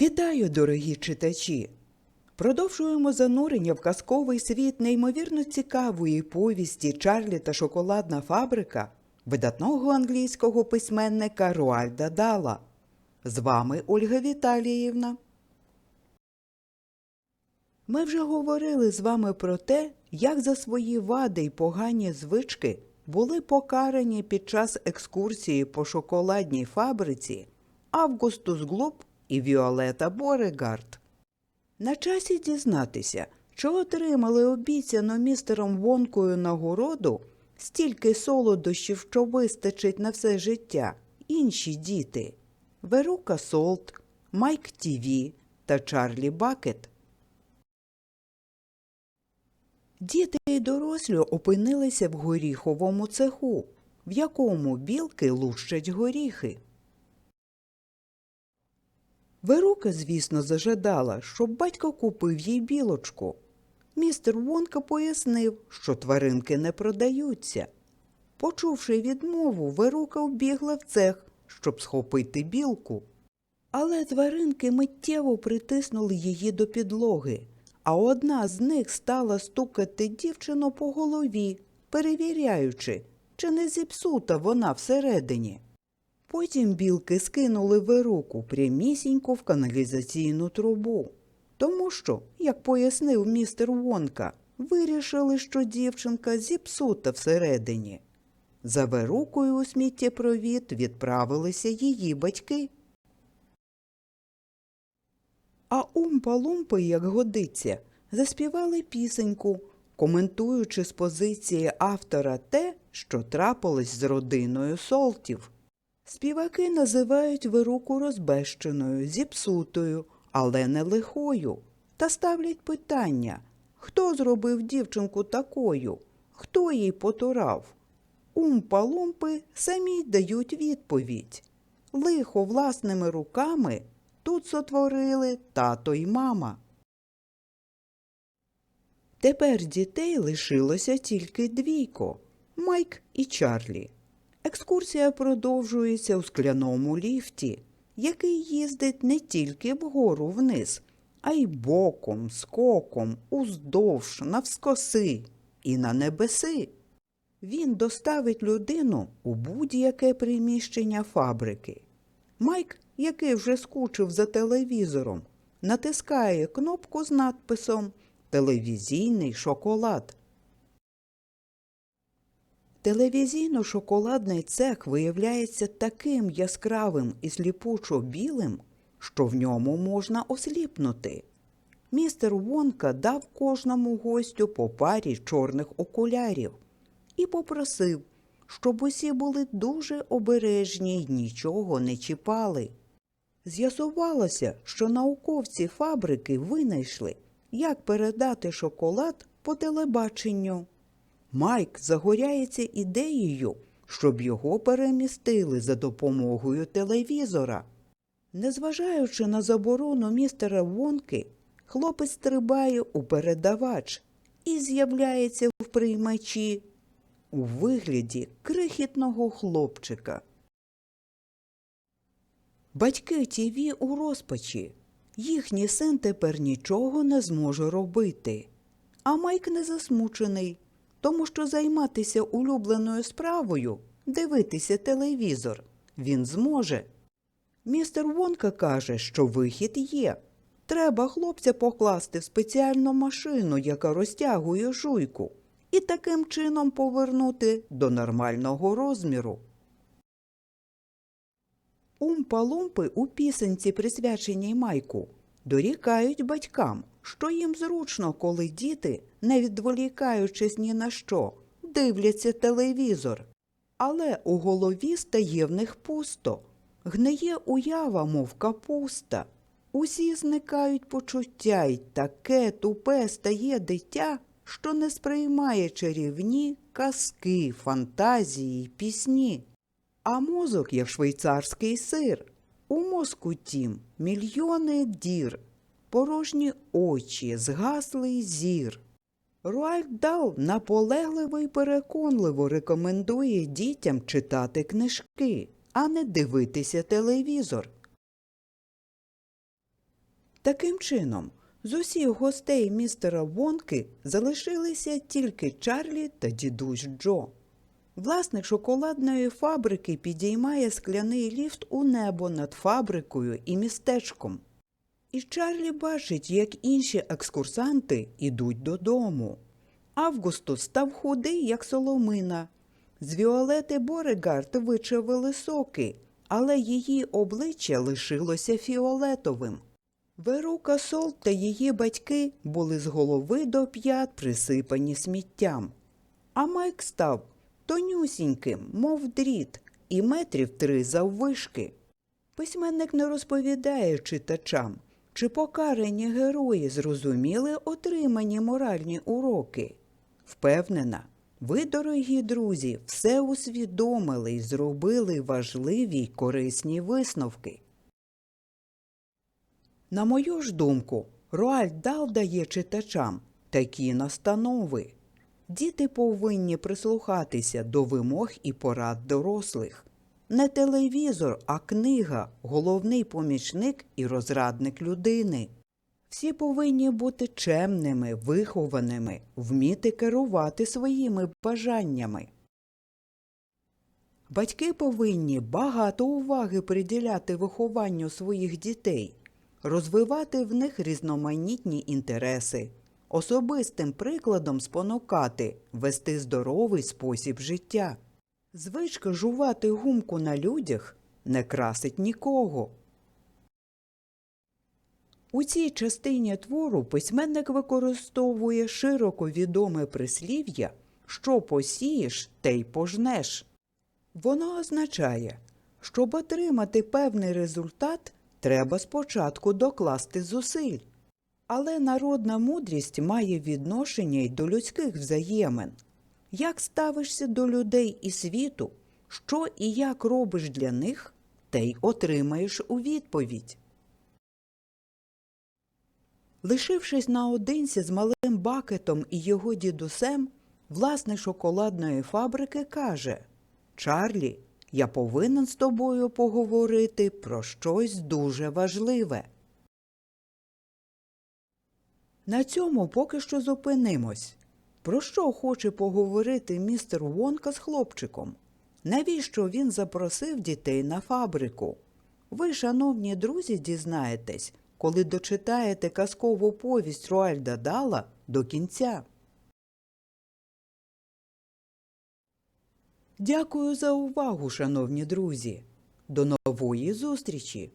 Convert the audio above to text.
Вітаю, дорогі читачі! Продовжуємо занурення в казковий світ неймовірно цікавої повісті Чарлі та шоколадна фабрика видатного англійського письменника Руальда Дала. З вами Ольга Віталіївна. Ми вже говорили з вами про те, як за свої вади й погані звички були покарані під час екскурсії по шоколадній фабриці Августус Глуб і Віолета Борегард. На часі дізнатися, що отримали обіцяну містером Вонкою нагороду стільки солодощів, що вистачить на все життя, інші діти Верука Солт, Майк Тіві та Чарлі Бакет. Діти й дорослі опинилися в горіховому цеху, в якому білки лущать горіхи. Верука, звісно, зажадала, щоб батько купив їй білочку. Містер Вонка пояснив, що тваринки не продаються. Почувши відмову, Верука вбігла в цех, щоб схопити білку. Але тваринки миттєво притиснули її до підлоги, а одна з них стала стукати дівчину по голові, перевіряючи, чи не зіпсута вона всередині. Потім білки скинули вируку прямісінько в каналізаційну трубу. Тому що, як пояснив містер Вонка, вирішили, що дівчинка зіпсута всередині. За вирукою у сміттєпровід відправилися її батьки. А умпа-лумпи, як годиться, заспівали пісеньку, коментуючи з позиції автора те, що трапилось з родиною солтів. Співаки називають вируку розбещеною, зіпсутою, але не лихою, та ставлять питання, хто зробив дівчинку такою, хто їй потурав. Умпа-лумпи самі дають відповідь. Лихо власними руками тут сотворили тато й мама. Тепер дітей лишилося тільки двійко Майк і Чарлі. Екскурсія продовжується у скляному ліфті, який їздить не тільки вгору вниз, а й боком, скоком, уздовж, навскоси і на небеси. Він доставить людину у будь-яке приміщення фабрики. Майк, який вже скучив за телевізором, натискає кнопку з надписом Телевізійний шоколад. Телевізійно-шоколадний цех виявляється таким яскравим і сліпучо білим, що в ньому можна осліпнути. Містер Вонка дав кожному гостю по парі чорних окулярів і попросив, щоб усі були дуже обережні й нічого не чіпали. З'ясувалося, що науковці фабрики винайшли, як передати шоколад по телебаченню. Майк загоряється ідеєю, щоб його перемістили за допомогою телевізора. Незважаючи на заборону містера Вонки, хлопець стрибає у передавач і з'являється в приймачі у вигляді крихітного хлопчика. Батьки Тіві у розпачі. Їхній син тепер нічого не зможе робити. А Майк не засмучений, тому що займатися улюбленою справою, дивитися телевізор, він зможе. Містер Вонка каже, що вихід є. Треба хлопця покласти в спеціальну машину, яка розтягує жуйку, і таким чином повернути до нормального розміру. Умпа-лумпи у пісенці, присвяченій майку, дорікають батькам, що їм зручно, коли діти, не відволікаючись ні на що, дивляться телевізор. Але у голові стає в них пусто, гниє уява, мов капуста. Усі зникають почуття, й таке тупе стає дитя, що не сприймає чарівні казки, фантазії, й пісні. А мозок, як швейцарський сир. У мозку тім мільйони дір, порожні очі, згаслий зір. Руальд Дал наполегливо й переконливо рекомендує дітям читати книжки, а не дивитися телевізор. Таким чином, з усіх гостей містера Вонки залишилися тільки Чарлі та дідусь Джо. Власник шоколадної фабрики підіймає скляний ліфт у небо над фабрикою і містечком. І Чарлі бачить, як інші екскурсанти ідуть додому. Августус став худий, як соломина. З Віолети Борегард вичавили соки, але її обличчя лишилося фіолетовим. Верука Сол та її батьки були з голови до п'ят присипані сміттям. А Майк став тонюсіньким, мов дріт, і метрів три заввишки. Письменник не розповідає читачам, чи покарані герої зрозуміли отримані моральні уроки. Впевнена, ви, дорогі друзі, все усвідомили і зробили важливі й корисні висновки. На мою ж думку, Роальд Дал дає читачам такі настанови. Діти повинні прислухатися до вимог і порад дорослих. Не телевізор, а книга головний помічник і розрадник людини. Всі повинні бути чемними, вихованими, вміти керувати своїми бажаннями. Батьки повинні багато уваги приділяти вихованню своїх дітей, розвивати в них різноманітні інтереси, особистим прикладом спонукати вести здоровий спосіб життя. Звичка жувати гумку на людях не красить нікого. У цій частині твору письменник використовує широко відоме прислів'я що посієш, те й пожнеш. Воно означає, щоб отримати певний результат, треба спочатку докласти зусиль. Але народна мудрість має відношення й до людських взаємин. Як ставишся до людей і світу, що і як робиш для них, те й отримаєш у відповідь. Лишившись наодинці з малим бакетом і його дідусем, власник шоколадної фабрики каже Чарлі, я повинен з тобою поговорити про щось дуже важливе. На цьому поки що зупинимось. Про що хоче поговорити містер Вонка з хлопчиком? Навіщо він запросив дітей на фабрику? Ви, шановні друзі, дізнаєтесь, коли дочитаєте казкову повість Руальда Дала до кінця. Дякую за увагу, шановні друзі. До нової зустрічі!